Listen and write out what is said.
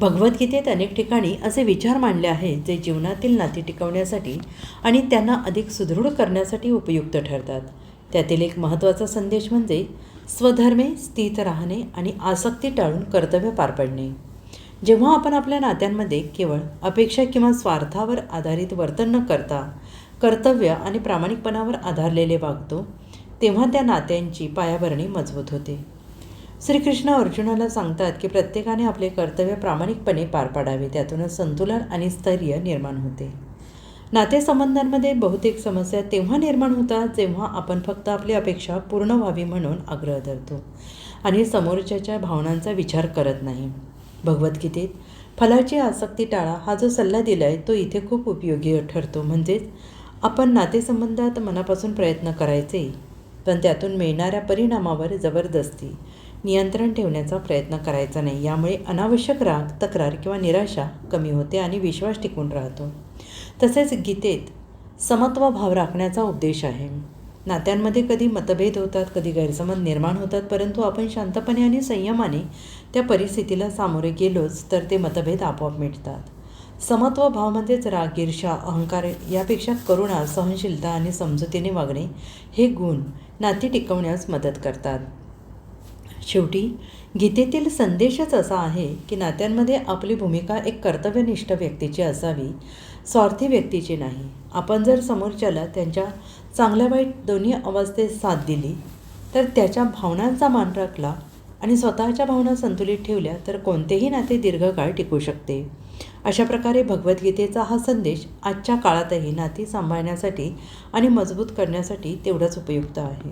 भगवद्गीतेत अनेक ठिकाणी असे विचार मांडले आहेत जे जीवनातील नाती टिकवण्यासाठी आणि त्यांना अधिक सुदृढ करण्यासाठी उपयुक्त ठरतात. त्यातील एक महत्त्वाचा संदेश म्हणजे स्वधर्मे स्थित राहणे आणि आसक्ती टाळून कर्तव्य पार पडणे. जेव्हा आपण आपल्या नात्यांमध्ये केवळ अपेक्षा किंवा स्वार्थावर आधारित वर्तन न करता कर्तव्य आणि प्रामाणिकपणावर आधारलेले वागतो तेव्हा त्या नात्यांची पायाभरणी मजबूत होते. श्रीकृष्ण अर्जुनाला सांगतात की प्रत्येकाने आपले कर्तव्य प्रामाणिकपणे पार पाडावे त्यातूनच संतुलन आणि स्थैर्य निर्माण होते. नातेसंबंधांमध्ये बहुतेक समस्या तेव्हा निर्माण होतात जेव्हा आपण फक्त आपली अपेक्षा पूर्ण व्हावी म्हणून आग्रह धरतो आणि समोरच्याच्या भावनांचा विचार करत नाही. भगवद्गीतेत फलाची आसक्ती टाळा हा जो सल्ला दिला आहे तो इथे खूप उपयोगी ठरतो. म्हणजेच आपण नातेसंबंधात मनापासून प्रयत्न करायचे पण त्यातून मिळणाऱ्या परिणामावर जबरदस्ती नियंत्रण ठेवण्याचा प्रयत्न करायचा नाही. यामुळे अनावश्यक राग तक्रार किंवा निराशा कमी होते आणि विश्वास टिकून राहतो. तसेच गीतेत समत्व भाव राखण्याचा उद्देश आहे. नात्यांमध्ये कधी मतभेद होतात कधी गैरसमज निर्माण होतात परंतु आपण शांतपणे आणि संयमाने त्या परिस्थितीला सामोरे गेलोच तर ते मतभेद आपोआप मिटतात. समत्व भाव म्हणजेच राग ईर्षा अहंकार यापेक्षा करुणा सहनशीलता आणि समजुतीने वागणे हे गुण नाती टिकवण्यास मदत करतात. शेवटी गीतेतील संदेशच असा आहे की नात्यांमध्ये आपली भूमिका एक कर्तव्यनिष्ठ व्यक्तीची असावी स्वार्थी व्यक्तीची नाही. आपण जर समोरच्याला त्यांच्या चांगल्या वाईट दोन्ही अवस्थेत साथ दिली तर त्याच्या भावनांचा मान राखला आणि स्वतःच्या भावना संतुलित ठेवल्या तर कोणतेही नाते दीर्घकाळ टिकू शकते. अशा प्रकारे भगवद्गीतेचा हा संदेश आजच्या काळातही नाती सांभाळण्यासाठी आणि मजबूत करण्यासाठी तेवढाच उपयुक्त आहे.